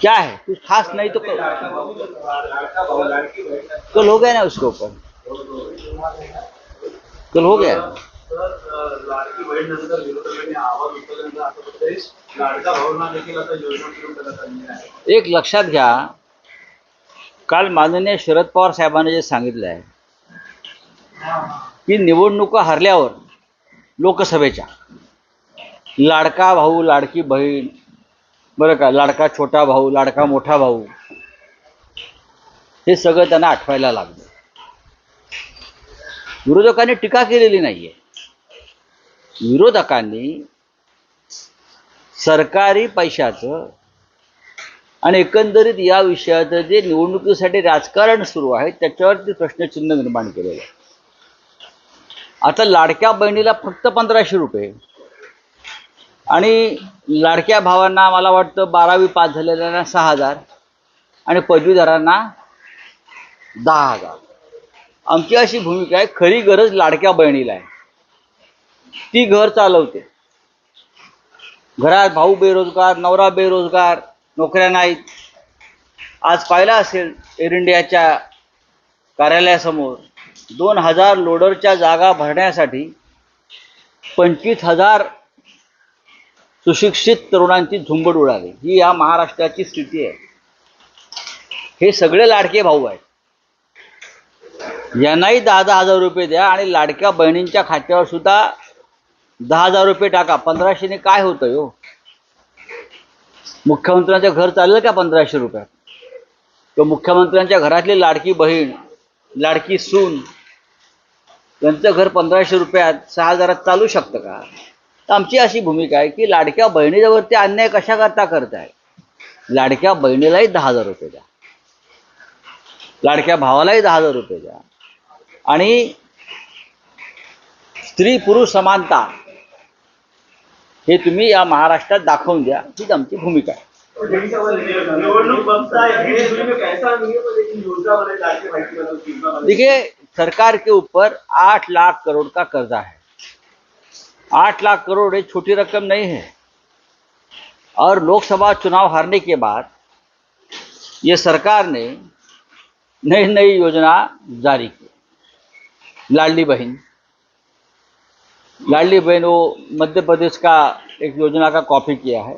क्या है? कुछ खास नहीं तो कल हो गया ना उसके ऊपर? कल हो गया? एक लक्षात घ्या। काल माननीय शरद पवार साहेबांनी जे सांगितलं आहे की निवडणुका हरल्यावर लोकसभेच्या लाडका भाऊ लाडकी बहीण. बरं का? लाडका छोटा भाऊ लाडका मोठा भाऊ. हे सगळं त्यांना आठवायला लागलं. विरोधकांनी टीका केलेली नाही आहे विरोधकांनी सरकारी पैशाचं आणि एकंदरीत या विषयाचं जे निवडणुकीसाठी राजकारण सुरू आहे त्याच्यावरती प्रश्नचिन्ह निर्माण केलेलं आहे. आता लाडक्या बहिणीला फक्त पंधराशे रुपये. आणि लाडक्या भावांना मला वाटतं बारावी पास झालेल्यांना सहा हजार आणि पदवीधरांना दहा हजार. आमची अशी भूमिका आहे खरी गरज लाडक्या बहिणीला आहे. ती घर चालवते. घरात भाऊ बेरोजगार नवरा बेरोजगार नोकऱ्या नाहीत. आज पाहिलं असेल एअर इंडियाच्या कार्यालयासमोर दोन हजार लोडरच्या जागा भरण्यासाठी पंचवीस हजार सुशिक्षित तरुणांची झुंबड उडाली. ही या महाराष्ट्राची स्थिती आहे. हे सगळे लाडके भाऊ आहेत. यांनाही दहा दहा हजार रुपये द्या आणि लाडक्या बहिणींच्या खात्यावर सुद्धा दहा हजार रुपये टाका. पंधराशेने काय होतं हो? मुख्यमंत्र्यांचं घर चाललं का पंधराशे रुपयात? तर मुख्यमंत्र्यांच्या घरातली लाडकी बहीण लाडकी सून यांचं घर पंधराशे रुपयात सहा हजारात चालू शकतं का? तर आमची अशी भूमिका आहे की लाडक्या बहिणीवरती अन्याय कशा करता करताय लाडक्या बहिणीलाही दहा हजार रुपये द्या. लाडक्या भावालाही दहा हजार रुपये द्या. आणि स्त्री पुरुष समानता हे तुम्ही या महाराष्ट्रात दाखवून द्या. हीच आमची भूमिका आहे. देखिए सरकार के ऊपर आठ लाख करोड़ का कर्जा है आठ लाख करोड़ एक छोटी रकम नहीं है। और लोकसभा चुनाव हारने के बाद ये सरकार ने नई नई योजना जारी की। लाडली बहन। लाडली बहन वो मध्य प्रदेश का एक योजना का कॉपी किया है।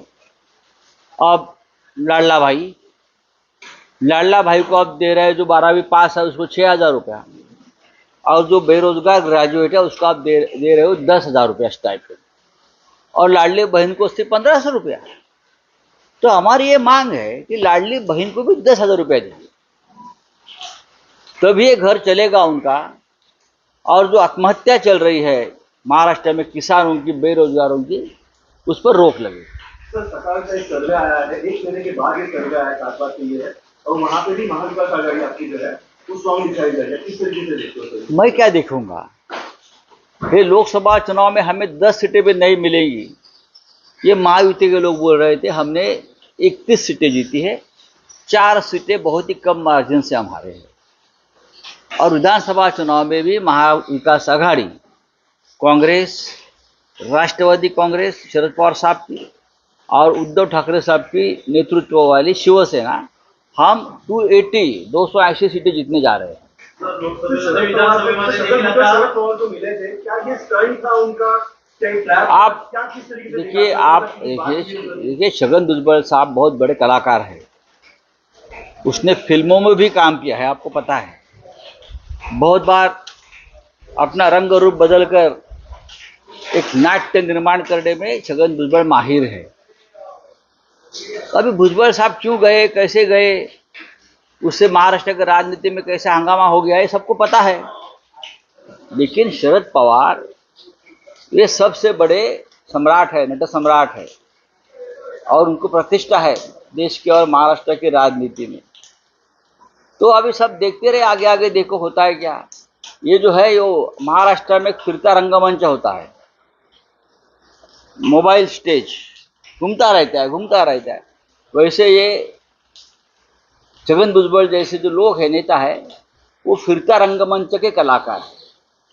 अब लाडला भाई। लाडला भाई को अब दे रहे जो बारहवीं पास है, उसको छः हज़ार रुपया। और जो बेरोजगार ग्रेजुएट है, उसको आप दे दे रहे हो दस हज़ार रुपया स्टाइपेंड और लाडली बहन को सिर्फ़ पंद्रह सौ रुपया। तो हमारी ये मांग है कि लाडली बहन को भी दस हज़ार रुपया दीजिए। तभी ये घर चलेगा उनका। और जो आत्महत्या चल रही है, महाराष्ट्र में किसानों की, बेरोजगारों की, उस पर रोक लगे। सर, सकाल से एक सर्वे आया है, एक महीने के बाद ये सर्वे आया है और वहाँ पे भी महाविकास आघाड़ी आपकी जो है मैं क्या देखूँगा? ये लोकसभा चुनाव में हमें दस सीटें भी नहीं मिलेंगी। ये महायुति के लोग बोल रहे थे, हमने इकतीस सीटें जीती है। चार सीटें बहुत ही कम मार्जिन से हमारे हैं। और विधानसभा चुनाव में भी महाविकास आघाड़ी, कांग्रेस, राष्ट्रवादी कांग्रेस, शरद पवार साहब की और उद्धव ठाकरे साहब की नेतृत्व वाली शिवसेना हम 280 280 सीटें जीतने जा रहे हैं। आप देखिए आप देखिए देखिए छगन दुजबल साहब बहुत बड़े कलाकार हैं। उसने फ़िल्मों में भी काम किया है, आपको पता है। बहुत बार अपना रंग रूप बदलकर एक नाट्य निर्माण करने में छगन दुजबल माहिर है। अभी भुजबल साहब क्यों गए, कैसे गए, उससे महाराष्ट्र की राजनीति में कैसा हंगामा हो गया, ये सबको पता है। लेकिन शरद पवार, ये सबसे बड़े सम्राट है, नट सम्राट है, और उनको प्रतिष्ठा है देश के और महाराष्ट्र की राजनीति में। तो अभी सब देखते रहे आगे आगे देखो होता है क्या। ये जो है, यो महाराष्ट्र में फिरता रंगमंच होता है। Mobile stage. घूमता रहता है घूमता रहता है वैसे ये छगन भुजबल जैसे जो लोग हैं नेता है वो फिरता रंगमंच के कलाकार हैं.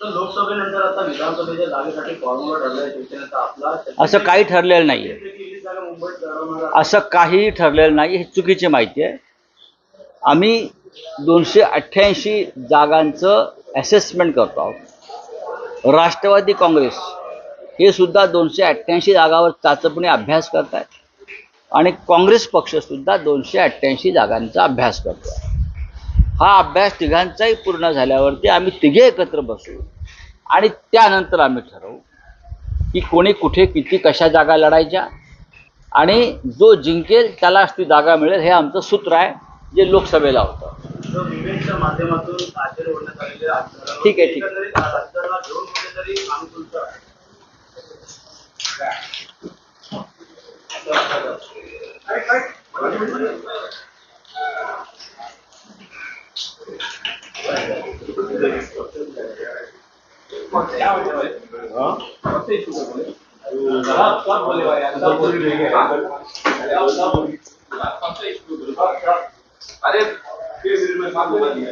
तर लोकसभेनंतर आता विधानसभेच्या जागेसाठी फॉर्म्युला ठरलाय शिवसेनेचा आपला असं काही ठरलेलं नाही आहे. असं काहीही ठरलेलं नाही ही चुकीची माहिती आहे. आम्ही दोनशे अठ्ठ्याऐंशी जागांचं असेसमेंट करतो आहोत. राष्ट्रवादी काँग्रेस हे सुद्धा दोनशे अठ्ठ्याऐंशी जागावर चाचपणे अभ्यास करत आहेत आणि काँग्रेस पक्षसुद्धा दोनशे अठ्ठ्याऐंशी जागांचा अभ्यास करतो आहे हा अभ्यास तिघांचाही पूर्ण झाल्यावरती आम्ही तिघे एकत्र बसू. आणि त्यानंतर आम्ही ठरवू की कोणी कुठे किती कशा जागा लढायच्या. आणि जो जिंकेल त्यालाच ती जागा मिळेल हे आमचं सूत्र आहे जे लोकसभेला होतं. ठीक आहे, ठीक. एकंदरीत back. अरे फिर में बात कर दिया